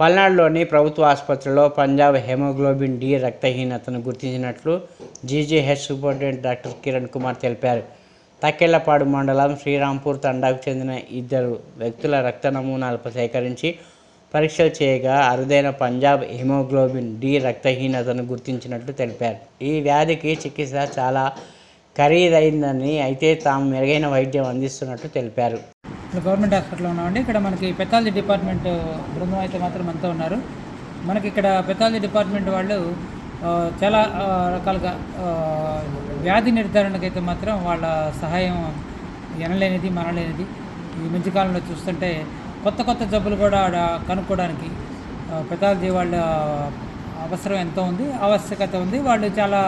పల్నాడులోని ప్రభుత్వ ఆసుపత్రిలో Punjab haemoglobin D రక్తహీనతను గుర్తించినట్లు GGH superintendent doctor Kiran Kumar తెలిపారు. తక్కెళ్ళపాడు మండలం శ్రీరాంపూర్ తండాకు చెందిన ఇద్దరు వ్యక్తుల రక్త నమూనాలు సేకరించి పరీక్షలు చేయగా అరుదైన పంజాబ్ హిమోగ్లోబిన్ డి రక్తహీనతను గుర్తించినట్లు తెలిపారు. ఈ వ్యాధికి చికిత్స చాలా ఖరీదైందని అయితే తాము మెరుగైన వైద్యం అందిస్తున్నట్లు తెలిపారు. ఇప్పుడు గవర్నమెంట్ హాస్పిటల్లో ఉన్నామండి. ఇక్కడ మనకి పెథాలజీ డిపార్ట్మెంట్ బృందం అయితే మాత్రం అంతా ఉన్నారు. మనకి ఇక్కడ పెథాలజీ డిపార్ట్మెంట్ వాళ్ళు చాలా రకాలుగా వ్యాధి నిర్ధారణకైతే మాత్రం వాళ్ళ సహాయం ఎనలేనిది మనలేనిది. ఈ మధ్యకాలంలో చూస్తుంటే కొత్త కొత్త జబ్బులు కూడా ఆడ కనుక్కోవడానికి పెథాలజీ వాళ్ళ అవసరం ఎంతో ఉంది ఆవశ్యకత ఉంది. వాళ్ళు చాలా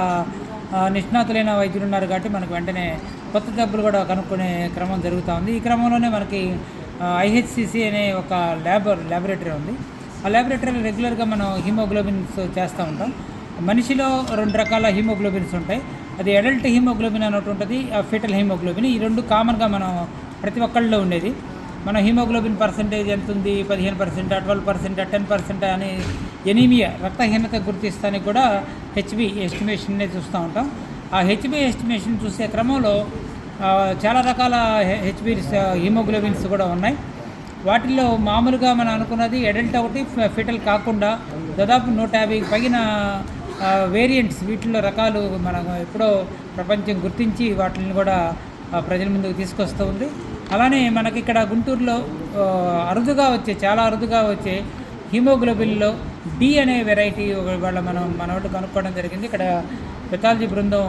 నిష్ణాతులైన వైద్యులు ఉన్నారు కాబట్టి మనకు వెంటనే కొత్త జబ్బులు కూడా కనుక్కునే క్రమం జరుగుతూ ఉంది. ఈ క్రమంలోనే మనకి ఐహెచ్సిసి అనే ఒక ల్యాబ్ ల్యాబొరేటరీ ఉంది. ఆ ల్యాబొరేటరీలో రెగ్యులర్గా మనం హిమోగ్లోబిన్స్ చేస్తూ ఉంటాం. మనిషిలో రెండు రకాల హిమోగ్లోబిన్స్ ఉంటాయి. అది అడల్ట్ హిమోగ్లోబిన్ అని ఆ ఉంటుంది ఫీటల్ హిమోగ్లోబిన్. ఈ రెండు కామన్గా మనం ప్రతి ఒక్కళ్ళలో ఉండేది. మన హిమోగ్లోబిన్ పర్సంటేజ్ ఎంత ఉంది? పదిహేను percent twelve percent ten percent అని ఎనీమియా రక్తహీనత గుర్తిస్తానికి కూడా హెచ్బి ఎస్టిమేషన్నే చూస్తూ ఉంటాం. ఆ హెచ్బి ఎస్టిమేషన్ చూసే క్రమంలో చాలా రకాల హెచ్బి హిమోగ్లోబిన్స్ కూడా ఉన్నాయి. వాటిల్లో మామూలుగా మనం అనుకున్నది అడల్ట్ ఒకటి ఫిటల్ కాకుండా దాదాపు నూట యాభై పైన వేరియంట్స్ వీటిల్లో రకాలు మనం ఎప్పుడో ప్రపంచం గుర్తించి వాటిని కూడా ప్రజల ముందుకు తీసుకొస్తూ ఉంది. అలానే మనకి ఇక్కడ గుంటూరులో అరుదుగా వచ్చే చాలా అరుదుగా వచ్చే హీమోగ్లోబిన్లో డి అనే వెరైటీ వాళ్ళ మనం మనవాళ్ళు కనుక్కోవడం జరిగింది. ఇక్కడ పెథాలజీ బృందం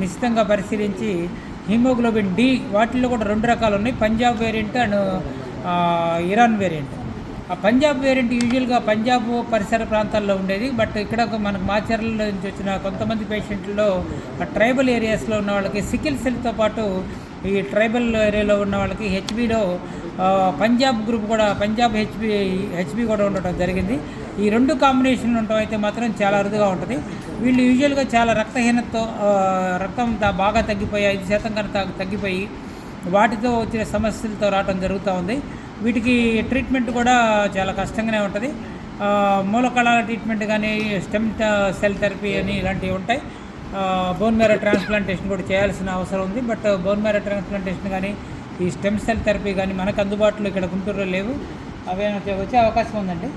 నిశ్చితంగా పరిశీలించి హిమోగ్లోబిన్ డి వాటిల్లో కూడా రెండు రకాలు ఉన్నాయి. Punjab variant and Iran variant. ఆ పంజాబ్ వేరియంట్ యూజువల్గా పంజాబ్ పరిసర ప్రాంతాల్లో ఉండేది. బట్ ఇక్కడ మనకు మాచర్ల నుంచి వచ్చిన కొంతమంది పేషెంట్లో ఆ ట్రైబల్ ఏరియాస్లో ఉన్న వాళ్ళకి సికిల్ సెల్తో పాటు ఈ ట్రైబల్ ఏరియాలో ఉన్న వాళ్ళకి హెచ్బీలో పంజాబ్ గ్రూప్ కూడా పంజాబ్ హెచ్బి హెచ్బి కూడా ఉండటం జరిగింది. ఈ రెండు కాంబినేషన్లు ఉండటం అయితే మాత్రం చాలా అరుదుగా ఉంటుంది. వీళ్ళు యూజువల్గా చాలా రక్తహీనతతో రక్తం బాగా తగ్గిపోయి ఐదు శాతం కన్నా తగ్గిపోయి వాటితో వచ్చిన సమస్యలతో రావడం జరుగుతూ ఉంది. వీటికి ట్రీట్మెంట్ కూడా చాలా కష్టంగానే ఉంటుంది. మూలకళ మూలకళాల ట్రీట్మెంట్ కానీ స్టెమ్ సెల్ థెరపీ అని ఇలాంటివి ఉంటాయి. బోన్ మేర ట్రాన్స్ప్లాంటేషన్ కూడా చేయాల్సిన అవసరం ఉంది. బట్ బోన్ మేర ట్రాన్స్ప్లాంటేషన్ కానీ ఈ స్టెమ్ సెల్ థెరపీ కానీ మనకు అందుబాటులో ఇక్కడ గుంటూరులో లేవు. అవే వచ్చే అవకాశం ఉందండి.